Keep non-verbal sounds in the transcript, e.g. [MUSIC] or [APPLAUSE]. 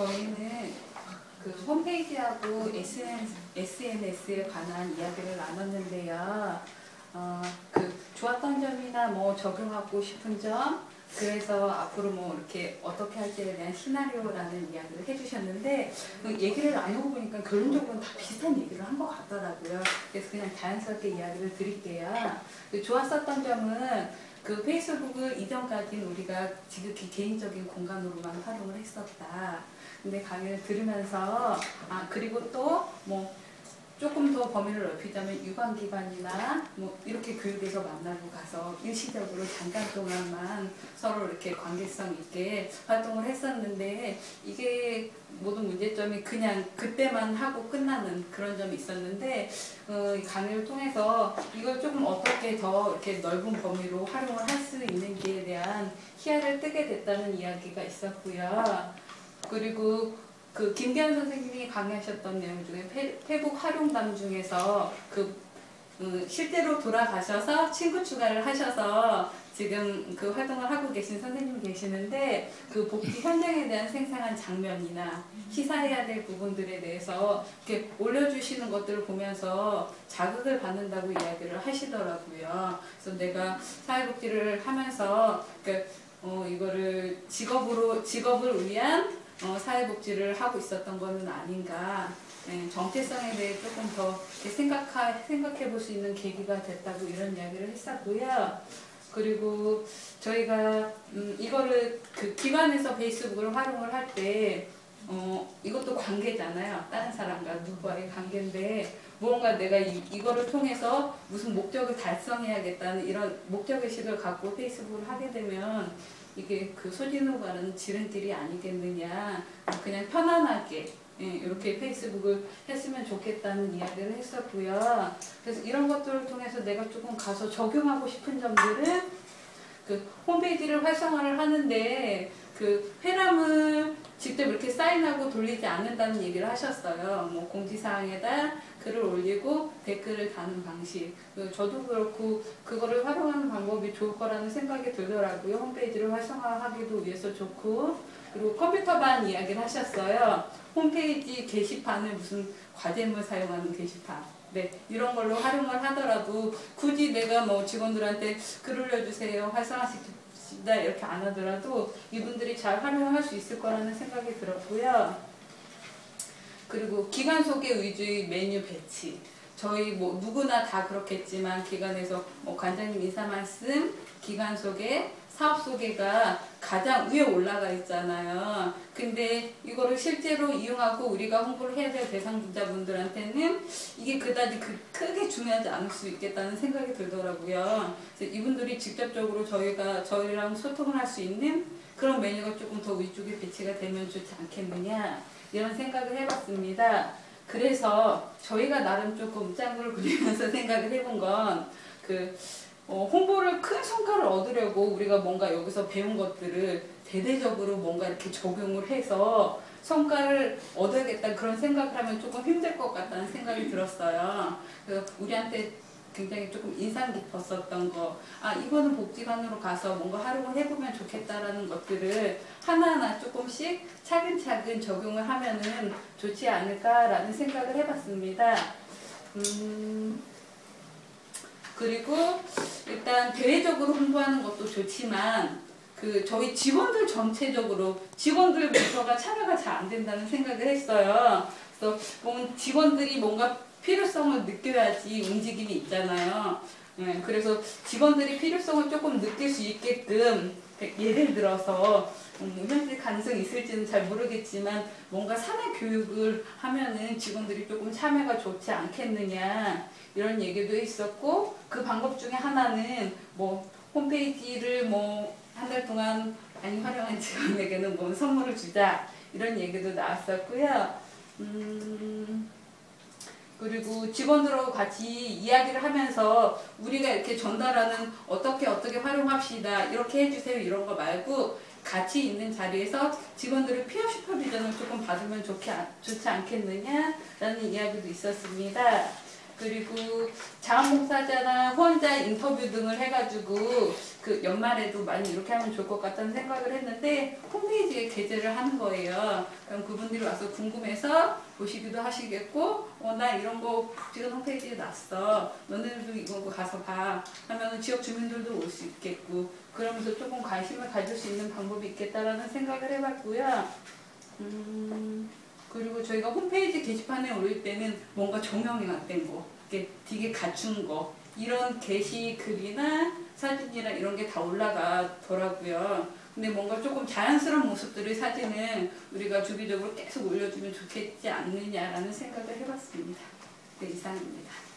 저희는 그 홈페이지하고 SNS, 에 관한 이야기를 나눴는데요. 어, 그 좋았던 점이나 뭐 적용하고 싶은 점, 그래서 앞으로 뭐 이렇게 어떻게 할지에 대한 시나리오라는 이야기를 해주셨는데 그 얘기를 나누고 보니까 결론적으로는 다 비슷한 얘기를 한 것 같더라고요. 그래서 그냥 자연스럽게 이야기를 드릴게요. 그 좋았었던 점은 그 페이스북을 이전까지는 우리가 지극히 개인적인 공간으로만 활용을 했었다. 근데 강의를 들으면서 아 그리고 또뭐 조금 더 범위를 넓히자면 유관기관이나 뭐 이렇게 교육에서 만나고 가서 일시적으로 잠깐 동안만 서로 이렇게 관계성 있게 활동을 했었는데 이게 모든 문제점이 그냥 그때만 하고 끝나는 그런 점이 있었는데 어, 이 강의를 통해서 이걸 조금 어떻게 더 이렇게 넓은 범위로 활용을 할 수 있는지에 대한 희야를 뜨게 됐다는 이야기가 있었고요. 그리고 그 김기현 선생님이 강의하셨던 내용 중에 페, 페북 활용담 중에서 그 음, 실제로 돌아가셔서 친구 추가를 하셔서 지금 그 활동을 하고 계신 선생님이 계시는데 그 복지 현장에 대한 생생한 장면이나 시사해야 될 부분들에 대해서 이렇게 올려주시는 것들을 보면서 자극을 받는다고 이야기를 하시더라고요. 그래서 내가 사회복지를 하면서 그 어, 이거를 직업으로 직업을 위한 어, 사회복지를 하고 있었던 것은 아닌가. 네, 정체성에 대해 조금 더 생각하, 생각해 볼 수 있는 계기가 됐다고 이런 이야기를 했었고요. 그리고 저희가 음, 이거를 그 기관에서 페이스북을 활용을 할때 어, 이것도 관계잖아요. 다른 사람과 누구와의 관계인데 무언가 내가 이, 이거를 통해서 무슨 목적을 달성해야겠다는 이런 목적의식을 갖고 페이스북을 하게 되면 이게 그 소진호 가는 지름길이 아니겠느냐. 그냥 편안하게 예, 이렇게 페이스북을 했으면 좋겠다는 이야기를 했었고요. 그래서 이런 것들을 통해서 내가 조금 가서 적용하고 싶은 점들은 그 홈페이지를 활성화를 하는데 그 사인하고 돌리지 않는다는 얘기를 하셨어요. 뭐 공지사항에다 글을 올리고 댓글을 다는 방식. 그 저도 그렇고 그거를 활용하는 방법이 좋을 거라는 생각이 들더라고요. 홈페이지를 활성화하기도 위해서 좋고 그리고 컴퓨터반 이야기를 하셨어요. 홈페이지 게시판을 무슨 과제물 사용하는 게시판. 네, 이런 걸로 활용을 하더라도 굳이 내가 뭐 직원들한테 글 올려주세요, 활성화시키 다 이렇게 안 하더라도 이분들이 잘 활용할 수 있을 거라는 생각이 들었고요. 그리고 기관 소개 위주의 메뉴 배치. 저희 뭐 누구나 다 그렇겠지만 기관에서 뭐 관장님 인사 말씀, 기관 소개, 사업 소개가 가장 위에 올라가 있잖아요. 근데 이거를 실제로 이용하고 우리가 홍보를 해야 될 대상자분들한테는 이게 그다지 그 크게 중요하지 않을 수 있겠다는 생각이 들더라고요. 그래서 이분들이 직접적으로 저희가 저희랑 소통을 할 수 있는 그런 메뉴가 조금 더 위쪽에 배치가 되면 좋지 않겠느냐. 이런 생각을 해봤습니다. 그래서 저희가 나름 조금 짱구를 그리면서 [LAUGHS] 생각을 해본 건그 어, 홍보를 큰 성과를 얻으려고 우리가 뭔가 여기서 배운 것들을 대대적으로 뭔가 이렇게 적용을 해서 성과를 얻어야겠다 그런 생각을 하면 조금 힘들 것 같다는 생각이 들었어요. 그래서 우리한테 굉장히 조금 인상 깊었었던 거, 아, 이거는 복지관으로 가서 뭔가 활용을 해보면 좋겠다라는 것들을 하나하나 조금씩 차근차근 적용을 하면은 좋지 않을까라는 생각을 해봤습니다. 음, 그리고 일단 대외적으로 홍보하는 것도 좋지만 그 저희 직원들 전체적으로 직원들부터가 참여가 잘 안 된다는 생각을 했어요. 그래서 직원들이 뭔가 필요성을 느껴야지 움직임이 있잖아요. 네, 그래서 직원들이 필요성을 조금 느낄 수 있게끔 예를 들어서 음, 현실 가능성이 있을지는 잘 모르겠지만 뭔가 사내 교육을 하면은 직원들이 조금 참여가 좋지 않겠느냐 이런 얘기도 있었고 그 방법 중에 하나는 뭐 홈페이지를 뭐 한 달 동안 많이 활용한 [LAUGHS] 직원에게는 뭐 선물을 주자 이런 얘기도 나왔었고요. 음, 그리고 직원들하고 같이 이야기를 하면서 우리가 이렇게 전달하는 어떻게 어떻게 활용합시다 이렇게 해주세요 이런 거 말고 같이 있는 자리에서 직원들의 피어 슈퍼비전을 조금 받으면 좋게, 좋지 않겠느냐라는 이야기도 있었습니다. 그리고 자원봉사자나 후원자 인터뷰 등을 해가지고 그 연말에도 많이 이렇게 하면 좋을 것 같다는 생각을 했는데 홈페 게재를 하는 거예요. 그럼 그분들이 와서 궁금해서 보시기도 하시겠고, 어, 나 이런 거 지금 홈페이지에 났어. 너네들도 이거 가서 봐. 하면 지역 주민들도 올 수 있겠고, 그러면서 조금 관심을 가질 수 있는 방법이 있겠다라는 생각을 해봤고요. 음, 그리고 저희가 홈페이지 게시판에 올릴 때는 뭔가 조명이 안 거, 이렇게 되게 갖춘 거, 이런 게시 글이나 사진이나 이런 게 다 올라가더라고요. 근데 뭔가 조금 자연스러운 모습들의 사진은 우리가 주기적으로 계속 올려주면 좋겠지 않느냐라는 생각을 해봤습니다. 네, 이상입니다.